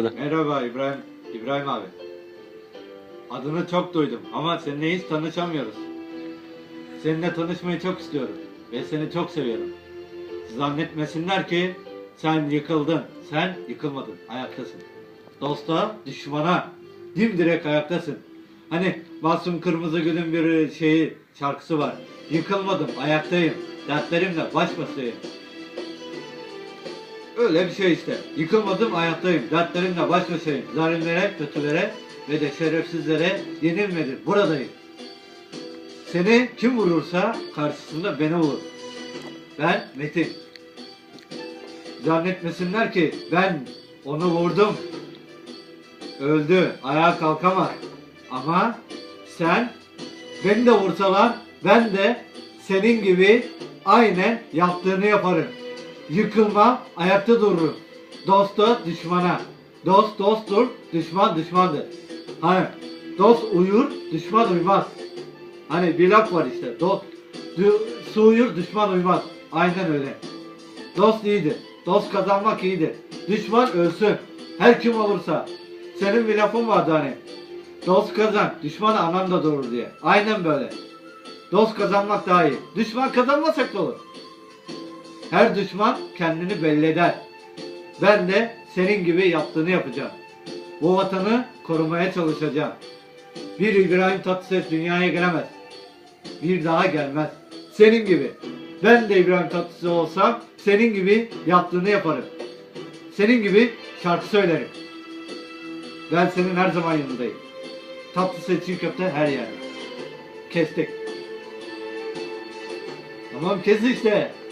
Merhaba İbrahim, İbrahim abi. Adını çok duydum ama seninle hiç tanışamıyoruz. Seninle tanışmayı çok istiyorum ve seni çok seviyorum. Zannetmesinler ki sen yıkıldın. Sen yıkılmadın, ayaktasın. Dosta, düşmana dimdirek ayaktasın. Hani Masum Kırmızıgül'ün bir şeyi, şarkısı var. Yıkılmadım, ayaktayım. Dertlerimle baş başayım. Öyle bir şey işte. Yıkılmadım ayaktayım. Dertlerimle baş başayım. Zalimlere, kötülere ve de şerefsizlere yenilmedim. Buradayım. Seni kim vurursa karşısında beni vurur. Ben Metin. Zannetmesinler ki ben onu vurdum. Öldü. Ayağa kalkamaz. Ama sen beni de vursalar ben de senin gibi aynen yaptığını yaparım. Yıkılma, ayakta dururum. Dosta, düşmana. Dost dosttur, düşman düşmandır. Hani dost uyur, düşman uyumaz. Hani bir laf var işte. Dost, du, su uyur, düşman uyumaz. Aynen öyle. Dost iyidir. Dost kazanmak iyidir. Düşman ölsün. Her kim olursa. Senin bir lafın vardı hani. Dost kazan, düşman anan da doğurur diye. Aynen böyle. Dost kazanmak daha iyi. Düşman kazanmasak da olur. Her düşman kendini belli eder. Ben de senin gibi yaptığını yapacağım. Bu vatanı korumaya çalışacağım. Bir İbrahim Tatlıses dünyaya gelemez. Bir daha gelmez. Senin gibi. Ben de İbrahim Tatlıses olsam senin gibi yaptığını yaparım. Senin gibi şarkı söylerim. Ben senin her zaman yanındayım. Tatlıses çiğ köfte her yerde. Kestik. Tamam kes işte.